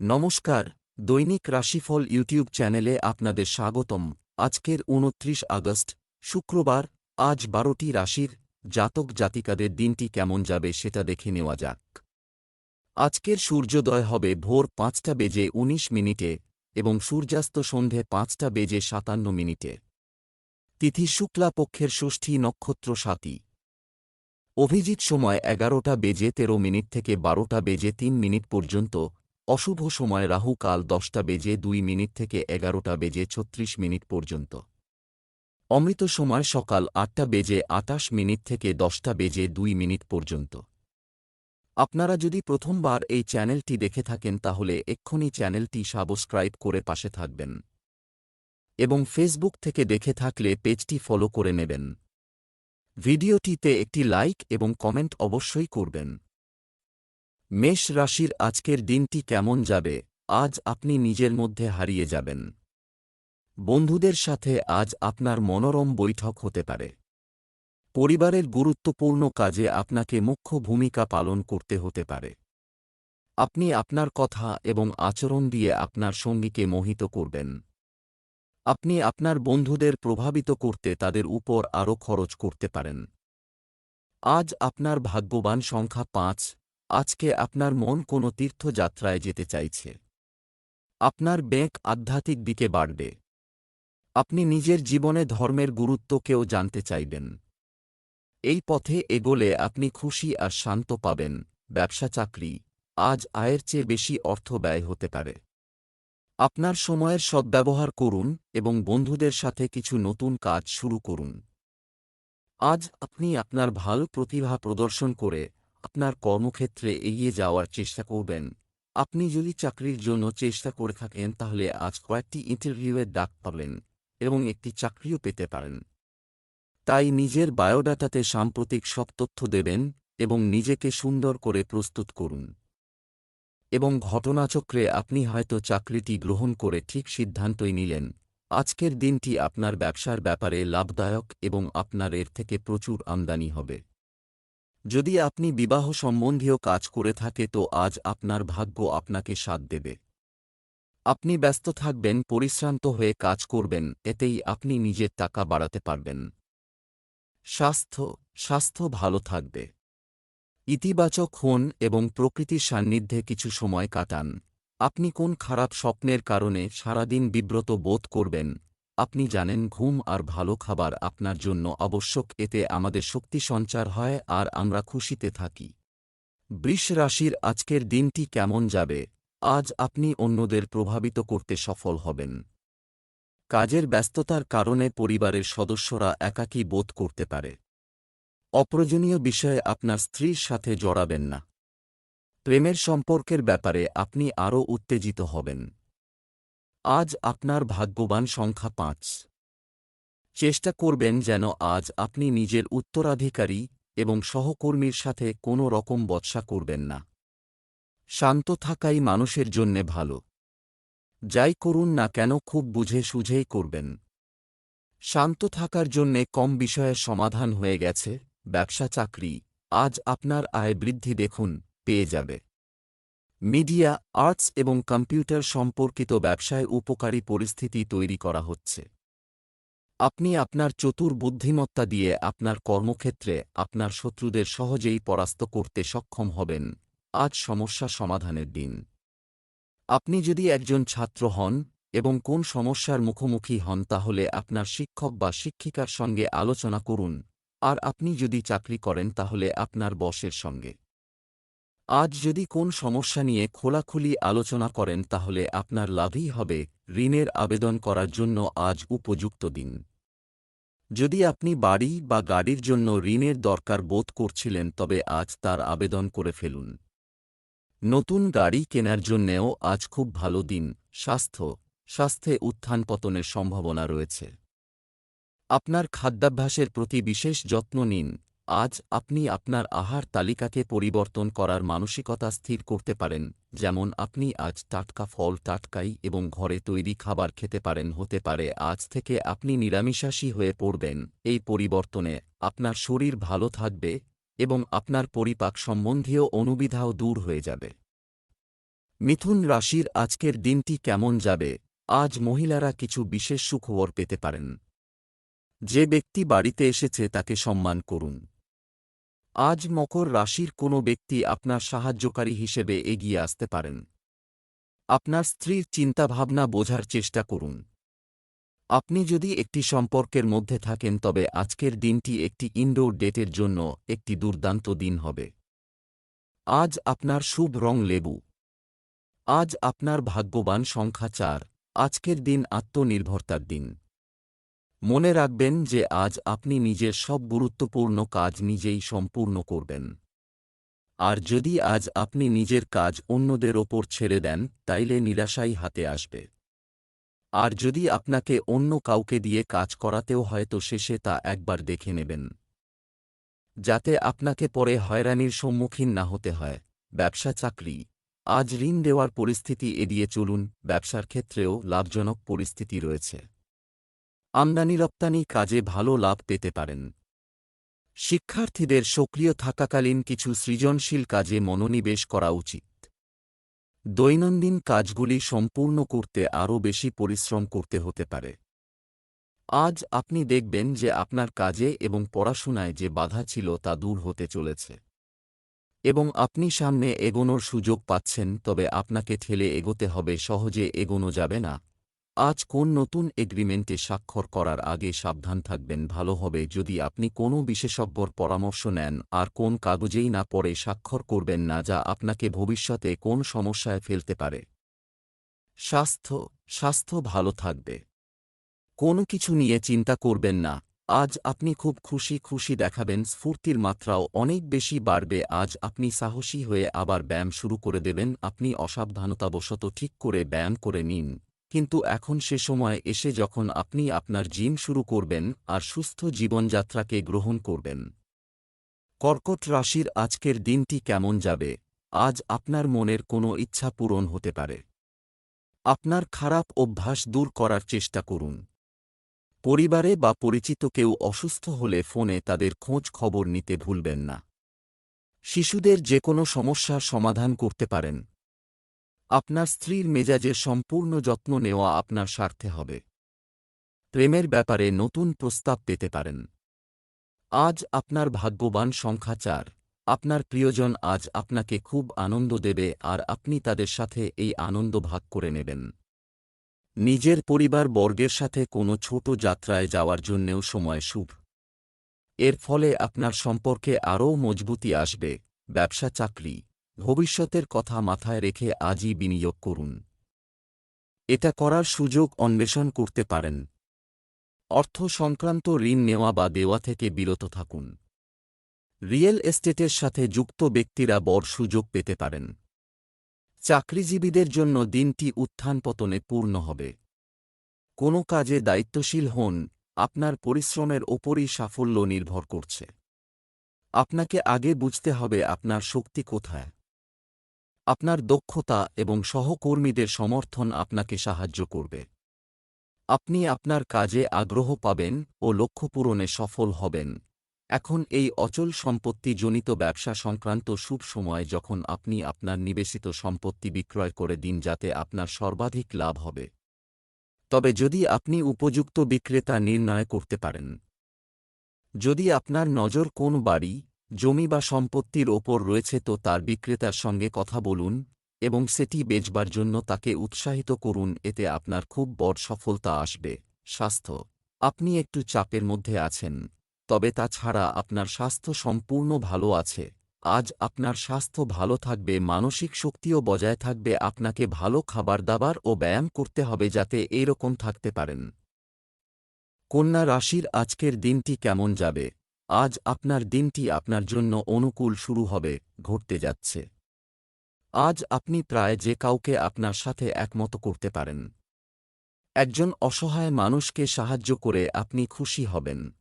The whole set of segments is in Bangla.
নমস্কার, দৈনিক রাশিফল ইউটিউব চ্যানেলে আপনাদের স্বাগতম। আজকের উনত্রিশ আগস্ট, শুক্রবার, আজ বারোটি রাশির জাতক জাতিকাদের দিনটি কেমন যাবে সেটা দেখে নেওয়া যাক। আজকের সূর্যোদয় হবে ভোর পাঁচটা বেজে ১৯ মিনিটে এবং সূর্যাস্ত সন্ধে পাঁচটা বেজে সাতান্ন মিনিটে। তিথি শুক্লা পক্ষের ষষ্ঠী নক্ষত্র সাতী। অভিজিৎ সময় এগারোটা বেজে তেরো মিনিট থেকে বারোটা বেজে তিন মিনিট পর্যন্ত অশুভ সময় রাহু কাল দশটা বেজে দুই মিনিট থেকে এগারোটা বেজে ছত্রিশ মিনিট পর্যন্ত। অমৃত সময় সকাল আটটা বেজে আটাশ মিনিট থেকে দশটা বেজে দুই মিনিট পর্যন্ত। আপনারা যদি প্রথমবার এই চ্যানেলটি দেখে থাকেন তাহলে এক্ষুনি চ্যানেলটি সাবস্ক্রাইব করে পাশে থাকবেন। এবং ফেসবুক থেকে দেখে থাকলে পেজটি ফলো করে নেবেন। ভিডিওটিতে একটি লাইক এবং কমেন্ট অবশ্যই করবেন। মেষ রাশির আজকের দিনটি কেমন যাবে? আজ আপনি নিজের মধ্যে হারিয়ে যাবেন। বন্ধুদের সাথে আজ আপনার মনোরম বৈঠক হতে পারে। পরিবারের গুরুত্বপূর্ণ কাজে আপনাকে মুখ্য ভূমিকা পালন করতে হতে পারে। আপনি আপনার কথা এবং আচরণ দিয়ে আপনার সঙ্গীকে মোহিত করবেন। আপনি আপনার বন্ধুদের প্রভাবিত করতে তাদের উপর আরও খরচ করতে পারেন। আজ আপনার ভাগ্যবান সংখ্যা পাঁচ আজকে আপনার মন কোনো তীর্থযাত্রায় যেতে চাইছে। আপনার ব্যাংক আধ্যাত্মিক দিকে বাড়বে। আপনি নিজের জীবনে ধর্মের গুরুত্বকেও জানতে চাইবেন। এই পথে এগোলে আপনি খুশি আর শান্ত পাবেন, ব্যবসা চাকরি, আজ আয়ের চেয়ে বেশি অর্থ ব্যয় হতে পারে। আপনার সময়ের সদ্ব্যবহার করুন এবং বন্ধুদের সাথে কিছু নতুন কাজ শুরু করুন। আজ আপনি আপনার ভালো প্রতিভা প্রদর্শন করে আপনার কর্মক্ষেত্রে এগিয়ে যাওয়ার চেষ্টা করবেন। আপনি যদি চাকরির জন্য চেষ্টা করে থাকেন, তাহলে আজ কয়েকটি ইন্টারভিউয়ের ডাক পাবেন এবং একটি চাকরিও পেতে পারেন। তাই নিজের বায়োডাটাতে সাম্প্রতিক সব তথ্য দেবেন এবং নিজেকে সুন্দর করে প্রস্তুত করুন। এবং ঘটনাচক্রে আপনি হয়তো চাকরিটি গ্রহণ করে ঠিক সিদ্ধান্তই নিলেন। আজকের দিনটি আপনার ব্যবসার ব্যাপারে লাভদায়ক এবং আপনার এর থেকে প্রচুর আমদানি হবে। যদি আপনি বিবাহ সম্বন্ধীয় কাজ করে থাকে তো আজ আপনার ভাগ্য আপনাকে সাথ দেবে। আপনি ব্যস্ত থাকবেন, পরিশ্রান্ত হয়ে কাজ করবেন, এতেই আপনি নিজের টাকা বাড়াতে পারবেন। স্বাস্থ্য স্বাস্থ্য ভালো থাকবে। ইতিবাচক হন এবং প্রকৃতির সান্নিধ্যে কিছু সময় কাটান। আপনি কোন খারাপ স্বপ্নের কারণে সারাদিন বিব্রত বোধ করবেন? আপনি জানেন ঘুম আর ভালো খাবার আপনার জন্য আবশ্যক, এতে আমাদের শক্তি সঞ্চার হয় আর আমরা খুশিতে থাকি। বৃষ রাশির আজকের দিনটি কেমন যাবে? আজ আপনি অন্যদের প্রভাবিত করতে সফল হবেন। কাজের ব্যস্ততার কারণে পরিবারের সদস্যরা একাকী বোধ করতে পারে। অপ্রয়োজনীয় বিষয়ে আপনার স্ত্রীর সাথে জড়াবেন না। প্রেমের সম্পর্কের ব্যাপারে আপনি আরও উত্তেজিত হবেন। আজ আপনার ভাগ্যবান সংখ্যা পাঁচ। চেষ্টা করবেন যেন আজ আপনি নিজের উত্তরাধিকারী এবং সহকর্মীর সাথে কোনো রকম বৎসা করবেন না। শান্ত থাকাই মানুষের জন্যে ভালো। যাই করুন না কেন খুব বুঝে সুঝেই করবেন। শান্ত থাকার জন্যে কম বিষয়ের সমাধান হয়ে গেছে, ব্যবসা চাকরি, আজ আপনার আয় বৃদ্ধি দেখুন, পেয়ে যাবে। মিডিয়া, আর্টস এবং কম্পিউটার সম্পর্কিত ব্যবসায় উপকারী পরিস্থিতি তৈরি করা হচ্ছে। আপনি আপনার চতুর বুদ্ধিমত্তা দিয়ে আপনার কর্মক্ষেত্রে আপনার শত্রুদের সহজেই পরাস্ত করতে সক্ষম হবেন। আজ সমস্যা সমাধানের দিন। আপনি যদি একজন ছাত্র হন এবং কোন সমস্যার মুখোমুখি হন তাহলে আপনার শিক্ষক বা শিক্ষিকার সঙ্গে আলোচনা করুন। আর আপনি যদি চাকরি করেন তাহলে আপনার বসের সঙ্গে। আজ যদি কোন সমস্যা নিয়ে খোলাখুলি আলোচনা করেন, তাহলে আপনার লাভই হবে ঋণের আবেদন করার জন্য আজ উপযুক্ত দিন। যদি আপনি বাড়ি বা গাড়ির জন্য ঋণের দরকার বোধ করছিলেন, তবে আজ তার আবেদন করে ফেলুন। নতুন গাড়ি কেনার জন্যেও আজ খুব ভালো দিন, স্বাস্থ্য, স্বাস্থ্যে উত্থান পতনের সম্ভাবনা রয়েছে। আপনার খাদ্যাভ্যাসের প্রতি বিশেষ যত্ন নিন। আজ আপনি আপনার আহার তালিকাকে পরিবর্তন করার মানসিকতা স্থির করতে পারেন, যেমন আপনি আজ টাটকা ফল টাটকাই এবং ঘরে তৈরি খাবার খেতে পারেন, হতে পারে আজ থেকে আপনি নিরামিষাসী হয়ে পড়বেন। এই পরিবর্তনে আপনার শরীর ভালো থাকবে এবং আপনার পরিপাক সম্বন্ধীয় অনুবিধাও দূর হয়ে যাবে। মিথুন রাশির আজকের দিনটি কেমন যাবে? আজ মহিলারা কিছু বিশেষ সুখবর পেতে পারেন। যে ব্যক্তি বাড়িতে এসেছে তাকে সম্মান করুন। আজ মকর রাশির কোনো ব্যক্তি আপনার সাহায্যকারী হিসেবে এগিয়ে আসতে পারেন। আপনার স্ত্রীর চিন্তাভাবনা বোঝার চেষ্টা করুন। আপনি যদি একটি সম্পর্কের মধ্যে থাকেন, তবে আজকের দিনটি একটি ইনডোর ডেটের জন্য একটি দুর্দান্ত দিন হবে। আজ আপনার শুভ রং লেবু। আজ আপনার ভাগ্যবান সংখ্যা চার। আজকের দিন আত্মনির্ভরতার দিন। মনে রাখবেন যে আজ আপনি নিজের সব গুরুত্বপূর্ণ কাজ নিজেই সম্পূর্ণ করবেন। আর যদি আজ আপনি নিজের কাজ অন্যদের ওপর ছেড়ে দেন, তাইলে নিরাশাই হাতে আসবে। আর যদি আপনাকে অন্য কাউকে দিয়ে কাজ করাতেও হয়তো শেষে তা একবার দেখে নেবেন। যাতে আপনাকে পরে হয়রানির সম্মুখীন না হতে হয়। ব্যবসা চাকরি। আজ ঋণ দেওয়ার পরিস্থিতি এড়িয়ে চলুন। ব্যবসার ক্ষেত্রেও লাভজনক পরিস্থিতি রয়েছে। আমদানি রপ্তানি কাজে ভালো লাভ পেতে পারেন। শিক্ষার্থীদের সক্রিয় থাকাকালীন কিছু সৃজনশীল কাজে মনোনিবেশ করা উচিত। দৈনন্দিন কাজগুলি সম্পূর্ণ করতে আরও বেশি পরিশ্রম করতে হতে পারে। আজ আপনি দেখবেন যে আপনার কাজে এবং পড়াশোনায় যে বাধা ছিল তা দূর হতে চলেছে। এবং আপনি সামনে এগোনোর সুযোগ পাচ্ছেন, তবে আপনাকে ঠেলে এগোতে হবে, সহজে এগোনো যাবে না। আজ কোন নতুন এগ্রিমেন্টে স্বাক্ষর করার আগে সাবধান থাকবেন, ভালো হবে যদি আপনি কোনো বিশেষজ্ঞর পরামর্শ নেন আর কোন কাগজেই না পড়ে স্বাক্ষর করবেন না যা আপনাকে ভবিষ্যতে কোন সমস্যায় ফেলতে পারে। স্বাস্থ্য স্বাস্থ্য ভালো থাকবে। কোনো কিছু নিয়ে চিন্তা করবেন না। আজ আপনি খুব খুশি খুশি দেখাবেন, স্ফূর্তির মাত্রাও অনেক বেশি বাড়বে। আজ আপনি সাহসী হয়ে আবার ব্যায়াম শুরু করে দেবেন। আপনি অসাবধানতাবশত ঠিক করে ব্যায়াম করে নিন। কিন্তু এখন সে সময় এসে যখন আপনি আপনার জিম শুরু করবেন আর সুস্থ জীবনযাত্রাকে গ্রহণ করবেন। কর্কট রাশির আজকের দিনটি কেমন যাবে? আজ আপনার মনের কোনো ইচ্ছা পূরণ হতে পারে। আপনার খারাপ অভ্যাস দূর করার চেষ্টা করুন। পরিবারে বা পরিচিত কেউ অসুস্থ হলে ফোনে তাদের খোঁজ খবর নিতে ভুলবেন না। শিশুদের যে কোনো সমস্যার সমাধান করতে পারেন। আপনার স্ত্রীর মেজাজে সম্পূর্ণ যত্ন নেওয়া আপনার স্বার্থে হবে। প্রেমের ব্যাপারে নতুন প্রস্তাব পেতে পারেন। আজ আপনার ভাগ্যবান সংখ্যা চার। আপনার প্রিয়জন আজ আপনাকে খুব আনন্দ দেবে আর আপনি তাদের সাথে এই আনন্দ ভাগ করে নেবেন। নিজের পরিবার বর্গের সাথে কোনো ছোট যাত্রায় যাওয়ার জন্যেও সময় শুভ। এর ফলে আপনার সম্পর্কে আরও মজবুতি আসবে। ব্যবসা চাকরি ভবিষ্যতের কথা মাথায় রেখে আজই বিনিয়োগ করুন। এটা করার সুযোগ অন্বেষণ করতে পারেন। অর্থ সংক্রান্ত ঋণ নেওয়া বা দেওয়া থেকে বিরত থাকুন। রিয়েল এস্টেটের সাথে যুক্ত ব্যক্তিরা বড় সুযোগ পেতে পারেন। চাকরিজীবীদের জন্য দিনটি উত্থান পতনে পূর্ণ হবে। কোনো কাজে দায়িত্বশীল হন, আপনার পরিশ্রমের ওপরই সাফল্য নির্ভর করছে। আপনাকে আগে বুঝতে হবে আপনার শক্তি কোথায়। আপনার দক্ষতা এবং সহকর্মীদের সমর্থন আপনাকে সাহায্য করবে। আপনি আপনার কাজে আগ্রহ পাবেন ও লক্ষ্য পূরণে সফল হবেন। এখন এই অচল সম্পত্তি জনিত ব্যবসা সংক্রান্ত শুভ সময় যখন আপনি আপনার নিবেশিত সম্পত্তি বিক্রয় করে দিন যাতে আপনার সর্বাধিক লাভ হবে। তবে যদি আপনি উপযুক্ত বিক্রেতা নির্ণয় করতে পারেন। যদি আপনার নজর কোন বাড়ি জমি বা সম্পত্তির ওপর রয়েছে তো তার বিক্রেতার সঙ্গে কথা বলুন, এবং সেটি বেচবার জন্য তাকে উৎসাহিত করুন, এতে আপনার খুব বড় সফলতা আসবে। স্বাস্থ্য। আপনি একটু চাপের মধ্যে আছেন, তবে তাছাড়া আপনার স্বাস্থ্য সম্পূর্ণ ভালো আছে। আজ আপনার স্বাস্থ্য ভালো থাকবে, মানসিক শক্তিও বজায় থাকবে, আপনাকে ভালো খাবার দাবার ও ব্যায়াম করতে হবে যাতে এইরকম থাকতে পারেন। কন্যা রাশির আজকের দিনটি কেমন যাবে? আজ আপনার দিনটি আপনার জন্য অনুকূল শুরু হবে, ঘটতে যাচ্ছে। আজ আপনি প্রায় যে কাউকে আপনার সাথে একমত করতে পারেন। একজন অসহায় মানুষকে সাহায্য করে আপনি খুশি হবেন।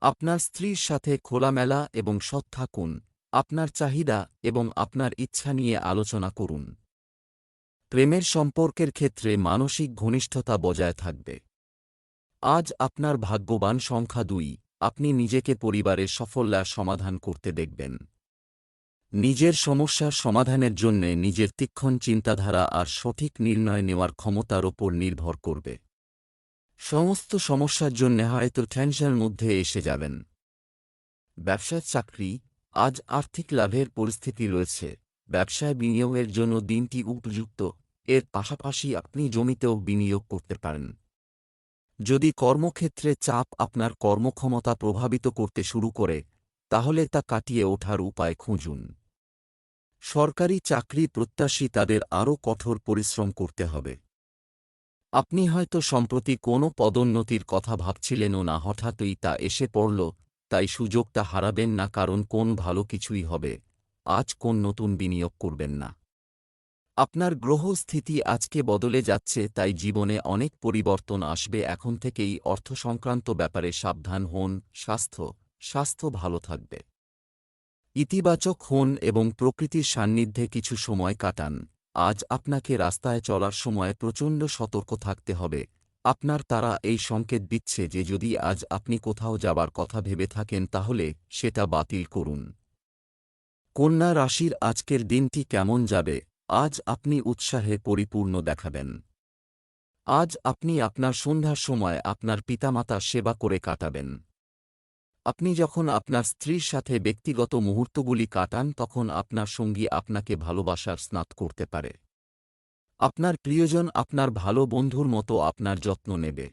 আপনার স্ত্রীর সাথে খোলামেলা এবং সৎ থাকুন, আপনার চাহিদা এবং আপনার ইচ্ছা নিয়ে আলোচনা করুন। প্রেমের সম্পর্কের ক্ষেত্রে মানসিক ঘনিষ্ঠতা বজায় থাকবে। আজ আপনার ভাগ্যবান সংখ্যা দুই। আপনি নিজেকে পরিবারের সফল্যার সমাধান করতে দেখবেন। নিজের সমস্যার সমাধানের জন্যে নিজের তীক্ষ্ণ চিন্তাধারা আর সঠিক নির্ণয় নেওয়ার ক্ষমতার ওপর নির্ভর করবে। সমস্ত সমস্যার জন্যে হয়তো টেনশনের মধ্যে এসে যাবেন। ব্যবসার চাকরি, আজ আর্থিক লাভের পরিস্থিতি রয়েছে। ব্যবসায় বিনিয়োগের জন্য দিনটি উপযুক্ত। এর পাশাপাশি আপনি জমিতেও বিনিয়োগ করতে পারেন। যদি কর্মক্ষেত্রে চাপ আপনার কর্মক্ষমতা প্রভাবিত করতে শুরু করে, তাহলে তা কাটিয়ে ওঠার উপায় খুঁজুন। সরকারি চাকরি প্রত্যাশী তাদের আরও কঠোর পরিশ্রম করতে হবে। আপনি হয়তো সম্প্রতি কোনো পদোন্নতির কথা ভাবছিলেনও না, হঠাৎই তা এসে পড়ল, তাই সুযোগটা হারাবেন না, কারণ কোন ভালো কিছুই হবে। আজ কোন নতুন বিনিয়োগ করবেন না। আপনার গ্রহস্থিতি আজকে বদলে যাচ্ছে, তাই জীবনে অনেক পরিবর্তন আসবে। এখন থেকেই অর্থ সংক্রান্ত ব্যাপারে সাবধান হন, স্বাস্থ্য স্বাস্থ্য ভালো থাকবে। ইতিবাচক হন এবং প্রকৃতির সান্নিধ্যে কিছু সময় কাটান। আজ আপনাকে রাস্তায় চলার সময় প্রচণ্ড সতর্ক থাকতে হবে। আপনার তারা এই সংকেত দিচ্ছে যে যদি আজ আপনি কোথাও যাবার কথা ভেবে থাকেন, তাহলে সেটা বাতিল করুন। কন্যা রাশির আজকের দিনটি কেমন যাবে? আজ আপনি উৎসাহে পরিপূর্ণ দেখাবেন। আজ আপনি আপনার সন্ধ্যার সময় আপনার পিতামাতা সেবা করে কাটাবেন। আপনি যখন আপনার স্ত্রীর সাথে ব্যক্তিগত মুহূর্তগুলি কাটান, তখন আপনার সঙ্গী আপনাকে ভালোবাসার স্নাত করতে পারে। আপনার প্রিয়জন আপনার ভালো বন্ধুর মতো আপনার যত্ন নেবে।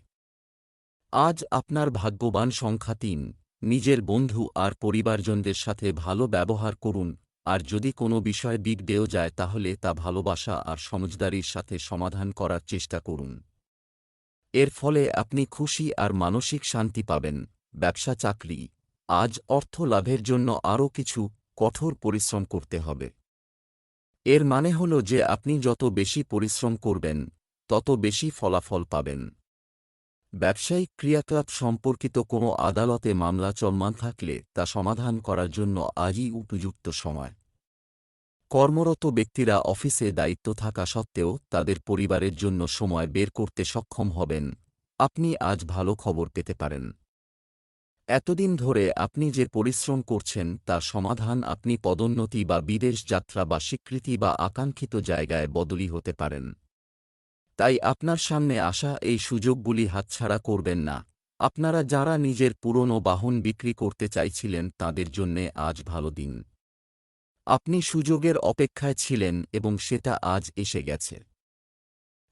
আজ আপনার ভাগ্যবান সংখ্যা তিন। নিজের বন্ধু আর পরিবারজনদের সাথে ভালো ব্যবহার করুন। আর যদি কোনো বিষয় বিগড়েও যায় তাহলে তা ভালোবাসা আর সমজদারির সাথে সমাধান করার চেষ্টা করুন। এর ফলে আপনি খুশি আর মানসিক শান্তি পাবেন। ব্যবসা চাকরি। আজ অর্থ লাভের জন্য আরও কিছু কঠোর পরিশ্রম করতে হবে। এর মানে হল যে আপনি যত বেশি পরিশ্রম করবেন, তত বেশি ফলাফল পাবেন। ব্যবসায়িক ক্রিয়াকলাপ সম্পর্কিত কোনো আদালতে মামলা চলমান থাকলে তা সমাধান করার জন্য আজই উপযুক্ত সময়। কর্মরত ব্যক্তিরা অফিসে দায়িত্ব থাকা সত্ত্বেও তাদের পরিবারের জন্য সময় বের করতে সক্ষম হবেন। আপনি আজ ভালো খবর পেতে পারেন। এতদিন ধরে আপনি যে পরিশ্রম করছেন, তার সমাধান আপনি পদোন্নতি বা বিদেশ যাত্রা বা স্বীকৃতি বা আকাঙ্ক্ষিত জায়গায় বদলি হতে পারেন। তাই আপনার সামনে আসা এই সুযোগগুলি হাতছাড়া করবেন না। আপনারা যারা নিজের পুরনো বাহন বিক্রি করতে চাইছিলেন, তাদের জন্যে আজ ভালো দিন। আপনি সুযোগের অপেক্ষায় ছিলেন এবং সেটা আজ এসে গেছে।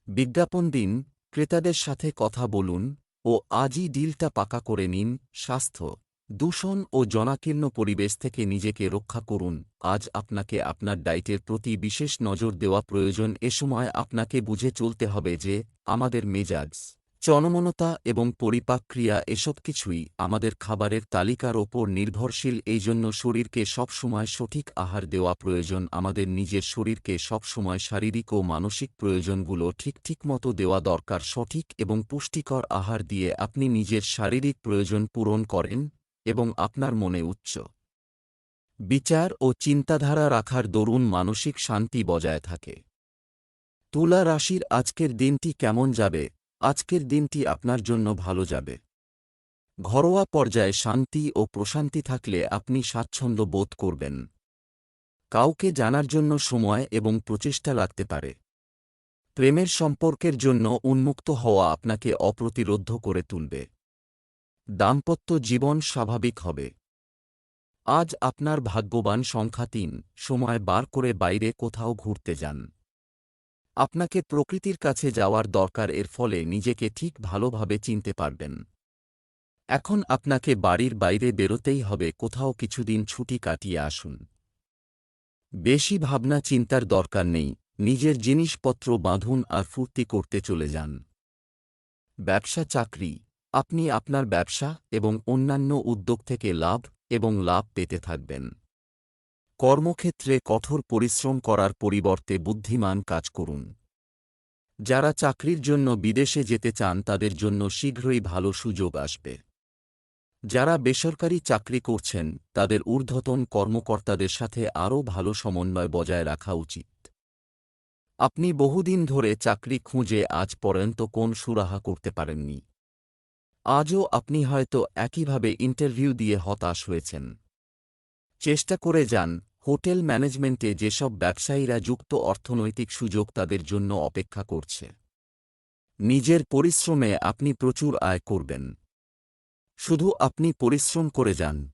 বিজ্ঞাপন দিন, ক্রেতাদের সাথে কথা বলুন ও আজই ডিলটা পাকা করে নিন, স্বাস্থ্য, দূষণ ও জনাকীর্ণ পরিবেশ থেকে নিজেকে রক্ষা করুন। আজ আপনাকে আপনার ডায়েটের প্রতি বিশেষ নজর দেওয়া প্রয়োজন। এ সময় আপনাকে বুঝে চলতে হবে যে, আমাদের মেজাজ চনমনতা এবং পরিপাক্রিয়া এসব কিছুই আমাদের খাবারের তালিকার ওপর নির্ভরশীল এই জন্য শরীরকে সবসময় সঠিক আহার দেওয়া প্রয়োজন, আমাদের নিজের শরীরকে সবসময় শারীরিক ও মানসিক প্রয়োজনগুলো ঠিক ঠিক মতো দেওয়া দরকার, সঠিক এবং পুষ্টিকর আহার দিয়ে আপনি নিজের শারীরিক প্রয়োজন পূরণ করেন এবং আপনার মনে উচ্চ বিচার ও চিন্তাধারা রাখার দরুন মানসিক শান্তি বজায় থাকে। তুলা রাশির আজকের দিনটি কেমন যাবে? আজকের দিনটি আপনার জন্য ভালো যাবে। ঘরোয়া পর্যায়ে শান্তি ও প্রশান্তি থাকলে আপনি স্বাচ্ছন্দ্য বোধ করবেন। কাউকে জানার জন্য সময় এবং প্রচেষ্টা লাগতে পারে। প্রেমের সম্পর্কের জন্য উন্মুক্ত হওয়া আপনাকে অপ্রতিরোধ করে তুলবে। দাম্পত্য জীবন স্বাভাবিক হবে। আজ আপনার ভাগ্যবান সংখ্যা তিন। সময় বার করে বাইরে কোথাও ঘুরতে যান। আপনাকে প্রকৃতির কাছে যাওয়ার দরকার, এর ফলে নিজেকে ঠিক ভালোভাবে চিনতে পারবেন। এখন আপনাকে বাড়ির বাইরে বেরোতেই হবে, কোথাও কিছুদিন ছুটি কাটিয়ে আসুন। বেশি ভাবনা চিন্তার দরকার নেই, নিজের জিনিসপত্র বাঁধুন আর ফুর্তি করতে চলে যান। ব্যবসা চাকরি, আপনি আপনার ব্যবসা এবং অন্যান্য উদ্যোগ থেকে লাভ এবং লাভ পেতে থাকবেন। কর্মক্ষেত্রে কঠোর পরিশ্রম করার পরিবর্তে বুদ্ধিমান কাজ করুন। যারা চাকরির জন্য বিদেশে যেতে চান তাদের জন্য শীঘ্রই ভালো সুযোগ আসবে। যারা বেসরকারি চাকরি করছেন, তাদের ঊর্ধ্বতন কর্মকর্তাদের সাথে আরও ভালো সমন্বয় বজায় রাখা উচিত। আপনি বহুদিন ধরে চাকরি খুঁজে আজ পর্যন্ত কোন সুরাহা করতে পারেননি। আজও আপনি হয়তো একইভাবে ইন্টারভিউ দিয়ে হতাশ হয়েছেন। চেষ্টা করে যান হোটেল ম্যানেজমেন্টে যেসব ব্যবসায়ীরা যুক্ত অর্থনৈতিক সুযোগ তাদের জন্য অপেক্ষা করছে। নিজের পরিশ্রমে আপনি প্রচুর আয় করবেন। শুধু আপনি পরিশ্রম করে যান।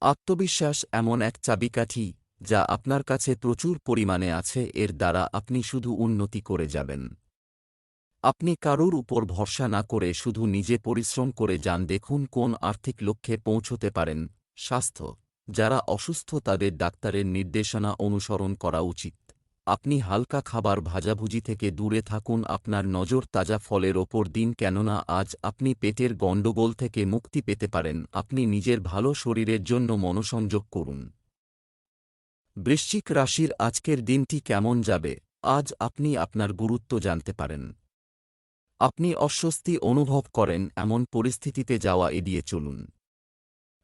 আত্মবিশ্বাস এমন এক চাবিকাঠি যা আপনার কাছে প্রচুর পরিমাণে আছে, এর দ্বারা আপনি শুধু উন্নতি করে যাবেন। আপনি কারুর উপর ভরসা না করে শুধু নিজে পরিশ্রম করে যান। দেখুন কোন আর্থিক লক্ষ্যে পৌঁছতে পারেন। স্বাস্থ্য যারা অসুস্থ তাদের ডাক্তারের নির্দেশনা অনুসরণ করা উচিত। আপনি হালকা খাবার ভাজাভুজি থেকে দূরে থাকুন, আপনার নজর তাজা ফলের ওপর দিন, কেননা আজ আপনি পেটের গণ্ডগোল থেকে মুক্তি পেতে পারেন, আপনি নিজের ভালো শরীরের জন্য মনোসংযোগ করুন। বৃশ্চিক রাশির আজকের দিনটি কেমন যাবে? আজ আপনি আপনার গুরুত্ব জানতে পারেন। আপনি অস্বস্তি অনুভব করেন, এমন পরিস্থিতিতে যাওয়া এড়িয়ে চলুন।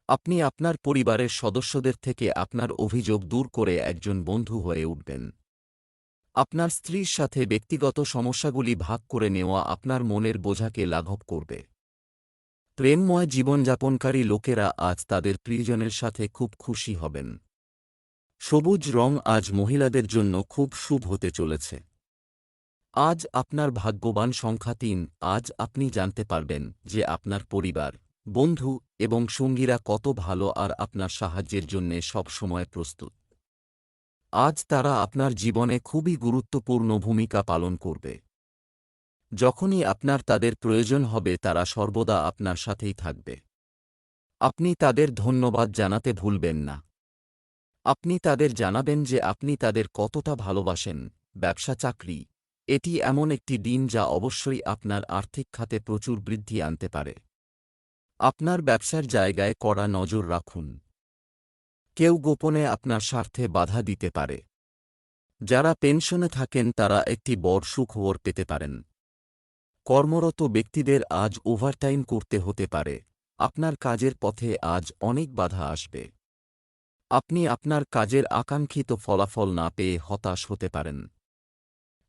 আপনি আপনার পরিবারের সদস্যদের থেকে আপনার অভিযোগ দূর করে একজন বন্ধু হয়ে উঠবেন। আপনার স্ত্রীর সাথে ব্যক্তিগত সমস্যাগুলি ভাগ করে নেওয়া আপনার মনের বোঝাকে লাঘব করবে। প্রেমময় জীবনযাপনকারী লোকেরা আজ তাদের প্রিয়জনের সাথে খুব খুশি হবেন। সবুজ রং আজ মহিলাদের জন্য খুব শুভ হতে চলেছে। আজ আপনার ভাগ্যবান সংখ্যা তিন। আজ আপনি জানতে পারবেন যে আপনার পরিবার বন্ধু এবং সঙ্গীরা কত ভালো আর আপনার সাহায্যের জন্যে সবসময় প্রস্তুত। আজ তারা আপনার জীবনে খুবই গুরুত্বপূর্ণ ভূমিকা পালন করবে। যখনই আপনার তাদের প্রয়োজন হবে তারা সর্বদা আপনার সাথেই থাকবে। আপনি তাদের ধন্যবাদ জানাতে ভুলবেন না। আপনি তাদের জানাবেন যে আপনি তাদের কতটা ভালোবাসেন, ব্যবসা, চাকরি। এটি এমন একটি দিন যা অবশ্যই আপনার আর্থিক খাতে প্রচুর বৃদ্ধি আনতে পারে। আপনার ব্যবসার জায়গায় কড়া নজর রাখুন। কেউ গোপনে আপনার স্বার্থে বাধা দিতে পারে। যারা পেনশনে থাকেন তারা একটি বড় সুখবর পেতে পারেন। কর্মরত ব্যক্তিদের আজ ওভারটাইম করতে হতে পারে। আপনার কাজের পথে আজ অনেক বাধা আসবে। আপনি আপনার কাজের আকাঙ্ক্ষিত ফলাফল না পেয়ে হতাশ হতে পারেন।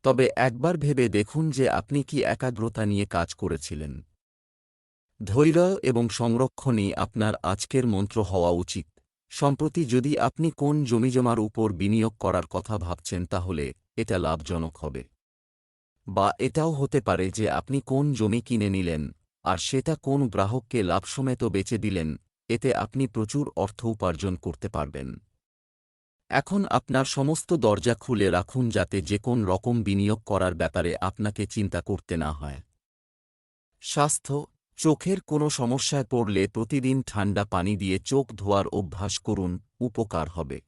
তবে একবার ভেবে দেখুন যে আপনি কি একাগ্রতা নিয়ে কাজ করেছিলেন। ধৈর্য এবং সংরক্ষণই আপনার আজকের মন্ত্র হওয়া উচিত। সম্প্রতি যদি আপনি কোন জমিজমার উপর বিনিয়োগ করার কথা ভাবছেন তাহলে এটা লাভজনক হবে। বা এটাও হতে পারে যে আপনি কোন জমি কিনে নিলেন, আর সেটা কোন গ্রাহককে লাভসমেত বেচে দিলেন, এতে আপনি প্রচুর অর্থ উপার্জন করতে পারবেন। এখন আপনার সমস্ত দরজা খুলে রাখুন যাতে যে কোন রকম বিনিয়োগ করার ব্যাপারে আপনাকে চিন্তা করতে না হয়। স্বাস্থ্য চোখের কোনো সমস্যায় পড়লে প্রতিদিন ঠান্ডা পানি দিয়ে চোখ ধোয়ার অভ্যাস করুন, উপকার হবে।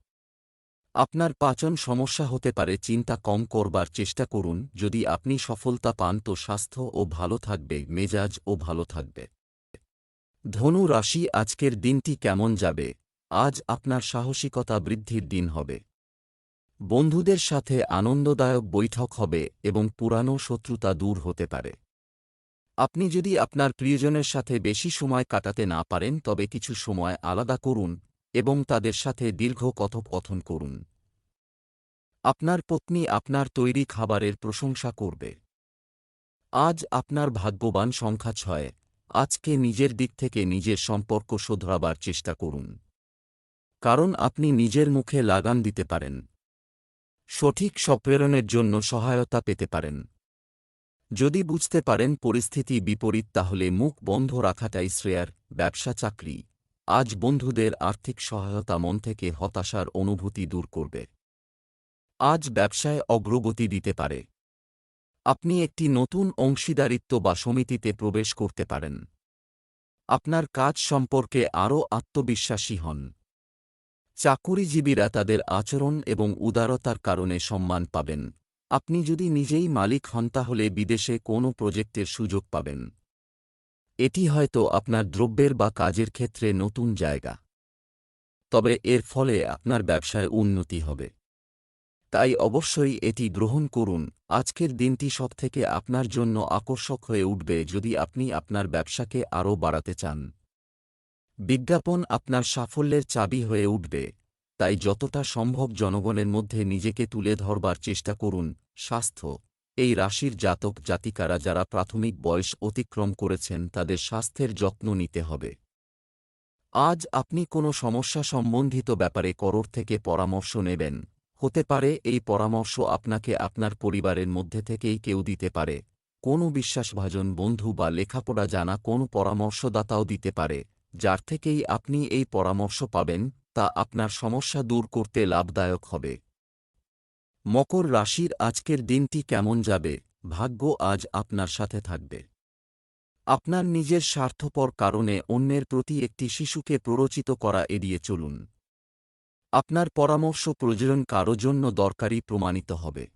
আপনার পাচন সমস্যা হতে পারে, চিন্তা কম করবার চেষ্টা করুন, যদি আপনি সফলতা পান তো স্বাস্থ্য ও ভালো থাকবে, মেজাজ ও ভালো থাকবে। ধনু রাশি, আজকের দিনটি কেমন যাবে? আজ আপনার সাহসিকতা বৃদ্ধির দিন হবে। বন্ধুদের সাথে আনন্দদায়ক বৈঠক হবে এবং পুরানো শত্রুতা দূর হতে পারে। আপনি যদি আপনার প্রিয়জনের সাথে বেশি সময় কাটাতে না পারেন, তবে কিছু সময় আলাদা করুন এবং তাদের সাথে দীর্ঘ কথোপকথন করুন। আপনার পত্নী আপনার তৈরি খাবারের প্রশংসা করবে। আজ আপনার ভাগ্যবান সংখ্যা ছয়। আজকে নিজের দিক থেকে নিজের সম্পর্ক শোধরাবার চেষ্টা করুন। কারণ আপনি নিজের মুখে লাগান দিতে পারেন। সঠিক সপ্রেরণের জন্য সহায়তা পেতে পারেন। যদি বুঝতে পারেন পরিস্থিতি বিপরীত, তাহলে মুখ বন্ধ রাখাটাই শ্রেয়ার ব্যবসা চাকরি। আজ বন্ধুদের আর্থিক সহায়তা মন থেকে হতাশার অনুভূতি দূর করবে। আজ ব্যবসায় অগ্রগতি দিতে পারে। আপনি একটি নতুন অংশীদারিত্ব বা সমিতিতে প্রবেশ করতে পারেন। আপনার কাজ সম্পর্কে আরও আত্মবিশ্বাসী হন। চাকুরিজীবীরা তাদের আচরণ এবং উদারতার কারণে সম্মান পাবেন। আপনি যদি নিজেই মালিক হন তাহলে বিদেশে কোনো প্রজেক্টের সুযোগ পাবেন। এটি হয়তো আপনার দ্রব্যের বা কাজের ক্ষেত্রে নতুন জায়গা। তবে এর ফলে আপনার ব্যবসায় উন্নতি হবে। তাই অবশ্যই এটি গ্রহণ করুন। আজকের দিনটি সবথেকে আপনার জন্য আকর্ষক হয়ে উঠবে যদি আপনি আপনার ব্যবসাকে আরও বাড়াতে চান। বিজ্ঞাপন আপনার সাফল্যের চাবি হয়ে উঠবে। তাই যতটা সম্ভব জনগণের মধ্যে নিজেকে তুলে ধরবার চেষ্টা করুন, স্বাস্থ্য। এই রাশির জাতক জাতিকারা যারা প্রাথমিক বয়স অতিক্রম করেছেন তাদের স্বাস্থ্যের যত্ন নিতে হবে। আজ আপনি কোনো সমস্যা সম্বন্ধিত ব্যাপারে করোর থেকে পরামর্শ নেবেন। হতে পারে এই পরামর্শ আপনাকে আপনার পরিবারের মধ্যে থেকেই কেউ দিতে পারে। কোনো বিশ্বাসভাজন বন্ধু বা লেখাপড়া জানা কোনো পরামর্শদাতাও দিতে পারে, যার থেকেই আপনি এই পরামর্শ পাবেন। তা আপনার সমস্যা দূর করতে লাভদায়ক হবে। মকর রাশির আজকের দিনটি কেমন যাবে? ভাগ্য আজ আপনার সাথে থাকবে। আপনার নিজের স্বার্থপর কারণে অন্যের প্রতি একটি শিশুকে প্ররোচিত করা এড়িয়ে চলুন। আপনার পরামর্শ প্রয়োজন কারও জন্য দরকারি প্রমাণিত হবে।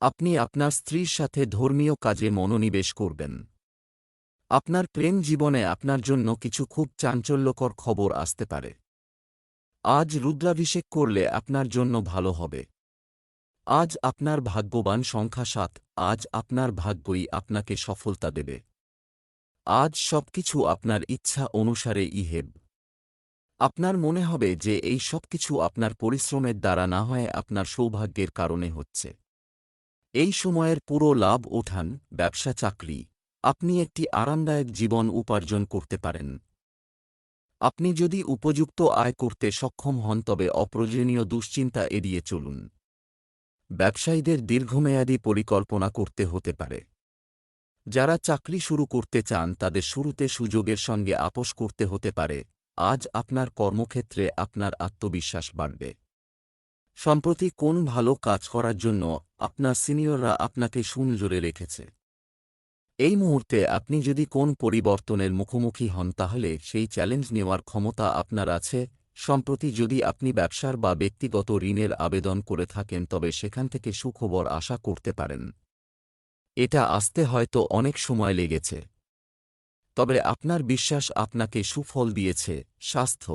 আপনি আপনার স্ত্রীর সাথে ধর্মীয় কাজে মনোনিবেশ করবেন। আপনার প্রেম জীবনে আপনার জন্য কিছু খুব চাঞ্চল্যকর খবর আসতে পারে। আজ রুদ্রাভিষেক করলে আপনার জন্য ভালো হবে। আজ আপনার ভাগ্যবান সংখ্যা সাত, আজ আপনার ভাগ্যই আপনাকে সফলতা দেবে। আজ সবকিছু আপনার ইচ্ছা অনুসারে ইহেব। আপনার মনে হবে যে এই সবকিছু আপনার পরিশ্রমের দ্বারা না হয় আপনার সৌভাগ্যের কারণে হচ্ছে। এই সময়ের পুরো লাভ ওঠান, ব্যবসা চাকরি। আপনি একটি আরামদায়ক জীবন উপার্জন করতে পারেন। আপনি যদি উপযুক্ত আয় করতে সক্ষম হন তবে অপ্রয়োজনীয় দুশ্চিন্তা এড়িয়ে চলুন। ব্যবসায়ীদের দীর্ঘমেয়াদী পরিকল্পনা করতে হতে পারে। যারা চাকরি শুরু করতে চান তাদের শুরুতে সুযোগের সঙ্গে আপোষ করতে হতে পারে। আজ আপনার কর্মক্ষেত্রে আপনার আত্মবিশ্বাস বাড়বে। সম্প্রতি কোন ভালো কাজ করার জন্য আপনার সিনিয়ররা আপনাকে সুনজোরে রেখেছে? এই মুহূর্তে আপনি যদি কোন পরিবর্তনের মুখোমুখি হন, তাহলে সেই চ্যালেঞ্জ নেওয়ার ক্ষমতা আপনার আছে। সম্প্রতি যদি আপনি ব্যবসার বা ব্যক্তিগত ঋণের আবেদন করে থাকেন, তবে সেখান থেকে সুখবর আশা করতে পারেন। এটা আসতে হয়তো অনেক সময় লেগেছে। তবে আপনার বিশ্বাস আপনাকে সুফল দিয়েছে। স্বাস্থ্য,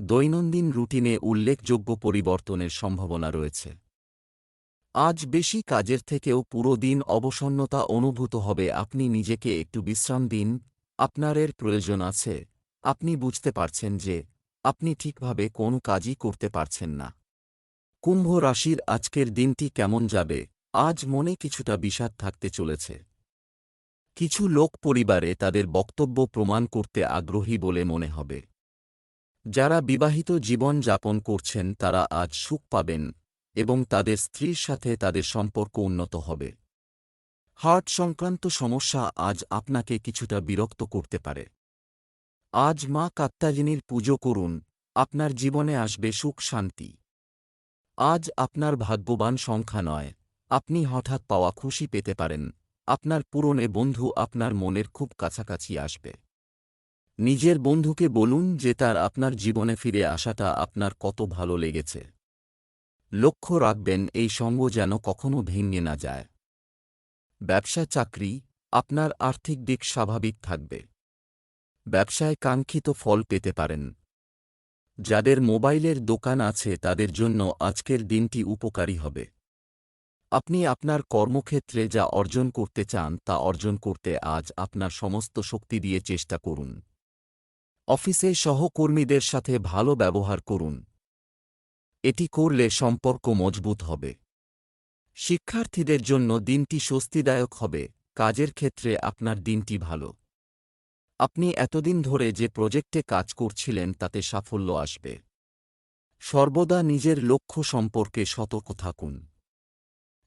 দৈনন্দিন রুটিনে উল্লেখযোগ্য পরিবর্তনের সম্ভাবনা রয়েছে। আজ বেশি কাজের থেকেও পুরো দিন অবসন্নতা অনুভূত হবে। আপনি নিজেকে একটু বিশ্রাম দিন। আপনার এর প্রয়োজন আছে। আপনি বুঝতে পারছেন যে আপনি ঠিকভাবে কোন কাজই করতে পারছেন না। কুম্ভ রাশির আজকের দিনটি কেমন যাবে? আজ মনে কিছুটা বিষাদ থাকতে চলেছে। কিছু লোক পরিবারে তাদের বক্তব্য প্রমাণ করতে আগ্রহী বলে মনে হবে। যারা বিবাহিত জীবন যাপন করছেন তারা আজ সুখ পাবেন। এবং তাদের স্ত্রীর সাথে তাদের সম্পর্ক উন্নত হবে। হার্ট সংক্রান্ত সমস্যা আজ আপনাকে কিছুটা বিরক্ত করতে পারে। আজ মা কাত্তাজিনীর পুজো করুন, আপনার জীবনে আসবে সুখ শান্তি। আজ আপনার ভাগ্যবান সংখ্যা নয়, আপনি হঠাৎ পাওয়া খুশি পেতে পারেন, আপনার পুরনে বন্ধু আপনার মনের খুব কাছাকাছি আসবে। নিজের বন্ধুকে বলুন যে তার আপনার জীবনে ফিরে আসাটা আপনার কত ভালো লেগেছে। লক্ষ্য রাখবেন, এই সঙ্গ যেন কখনো ভেঙে না যায়। ব্যবসা চাকরি আপনার আর্থিক দিক স্বাভাবিক থাকবে। ব্যবসায় কাঙ্ক্ষিত ফল পেতে পারেন। যাদের মোবাইলের দোকান আছে, তাদের জন্য আজকের দিনটি উপকারী হবে। আপনি আপনার কর্মক্ষেত্রে যা অর্জন করতে চান, তা অর্জন করতে আজ আপনার সমস্ত শক্তি দিয়ে চেষ্টা করুন। অফিসে সহকর্মীদের সাথে ভালো ব্যবহার করুন। এটি করলে সম্পর্ক মজবুত হবে। শিক্ষার্থীদের জন্য দিনটি স্বস্তিদায়ক হবে, কাজের ক্ষেত্রে আপনার দিনটি ভালো। আপনি এতদিন ধরে যে প্রজেক্টে কাজ করছিলেন তাতে সাফল্য আসবে। সর্বদা নিজের লক্ষ্য সম্পর্কে সতর্ক থাকুন।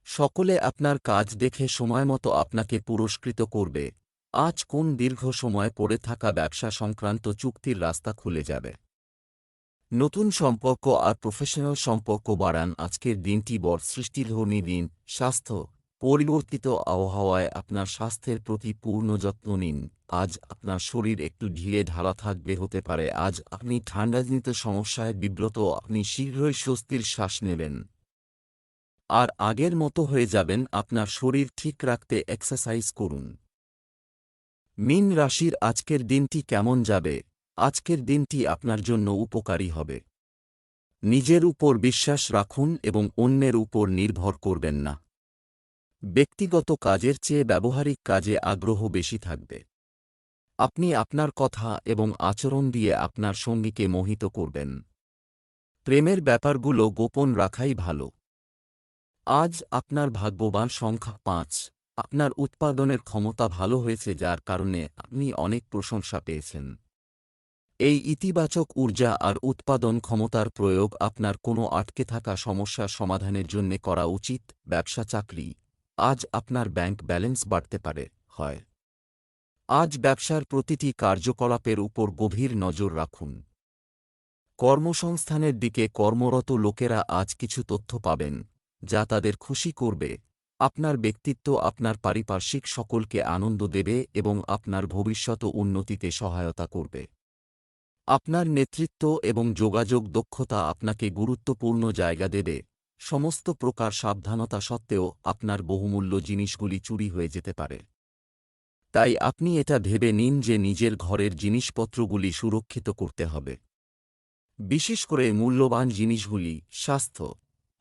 সকলে আপনার কাজ দেখে সময়মতো আপনাকে পুরস্কৃত করবে। আজ কোন দীর্ঘ সময় পড়ে থাকা ব্যবসা সংক্রান্ত চুক্তির রাস্তা খুলে যাবে। নতুন সম্পর্ক আর প্রফেশনাল সম্পর্ক বাড়ান। আজকের দিনটি বর সৃষ্টিধর্মী দিন। স্বাস্থ্য পরিবর্তিত আবহাওয়ায় আপনার স্বাস্থ্যের প্রতি পূর্ণ যত্ন নিন। আজ আপনার শরীর একটু ঢিলে ঢালা থাকবে হতে পারে। আজ আপনি ঠান্ডাজনিত সমস্যায় বিব্রত, আপনি শীঘ্রই স্বস্তির শ্বাস নেবেন। আর আগের মতো হয়ে যাবেন, আপনার শরীর ঠিক রাখতে এক্সারসাইজ করুন। মিন রাশির আজকের দিনটি কেমন যাবে? আজকের দিনটি আপনার জন্য উপকারী হবে। নিজের উপর বিশ্বাস রাখুন এবং অন্যের উপর নির্ভর করবেন না। ব্যক্তিগত কাজের চেয়ে ব্যবহারিক কাজে আগ্রহ বেশি থাকবে। আপনি আপনার কথা এবং আচরণ দিয়ে আপনার সঙ্গীকে মোহিত করবেন। প্রেমের ব্যাপারগুলো গোপন রাখাই ভালো। আজ আপনার ভাগ্যবান সংখ্যা পাঁচ। আপনার উৎপাদনের ক্ষমতা ভালো হয়েছে যার কারণে আপনি অনেক প্রশংসা পেয়েছেন। এই ইতিবাচক ঊর্জা আর উৎপাদন ক্ষমতার প্রয়োগ আপনার কোনো আটকে থাকা সমস্যার সমাধানের জন্য করা উচিত, ব্যবসা চাকরি। আজ আপনার ব্যাংক ব্যালেন্স বাড়তে পারে, হয়। আজ ব্যবসার প্রতিটি কার্যকলাপের উপর গভীর নজর রাখুন। কর্মসংস্থানের দিকে কর্মরত লোকেরা আজ কিছু তথ্য পাবেন, যা তাদের খুশি করবে। আপনার ব্যক্তিত্ব আপনার পারিপার্শ্বিক সকলকে আনন্দ দেবে এবং আপনার ভবিষ্যত উন্নতিতে সহায়তা করবে। আপনার নেতৃত্ব এবং যোগাযোগ দক্ষতা আপনাকে গুরুত্বপূর্ণ জায়গা দেবে। সমস্ত প্রকার সাবধানতা সত্ত্বেও আপনার বহুমূল্য জিনিসগুলি চুরি হয়ে যেতে পারে। তাই আপনি এটা ভেবে নিন যে নিজের ঘরের জিনিসপত্রগুলি সুরক্ষিত করতে হবে। বিশেষ করে মূল্যবান জিনিসগুলি, স্বাস্থ্য।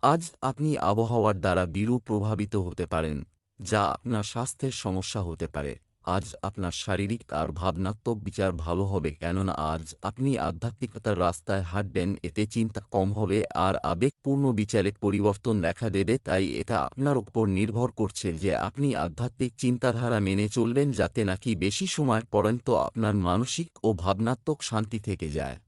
আজ আপনি আবহাওয়ার দ্বারা বিরূপ প্রভাবিত হতে পারেন, যা আপনার স্বাস্থ্যের সমস্যা হতে পারে। আজ আপনার শারীরিক আর ভাবনাত্মক বিচার ভালো হবে, কেননা আজ আপনি আধ্যাত্মিকতার রাস্তায় হাঁটবেন, এতে চিন্তা কম হবে আর আবেগপূর্ণ বিচারে পরিবর্তন দেখা দেবে, তাই এটা আপনার উপর নির্ভর করছে যে আপনি আধ্যাত্মিক চিন্তাধারা মেনে চলবেন যাতে নাকি বেশি সময় পর্যন্ত আপনার মানসিক ও ভাবনাত্মক শান্তি থেকে যায়।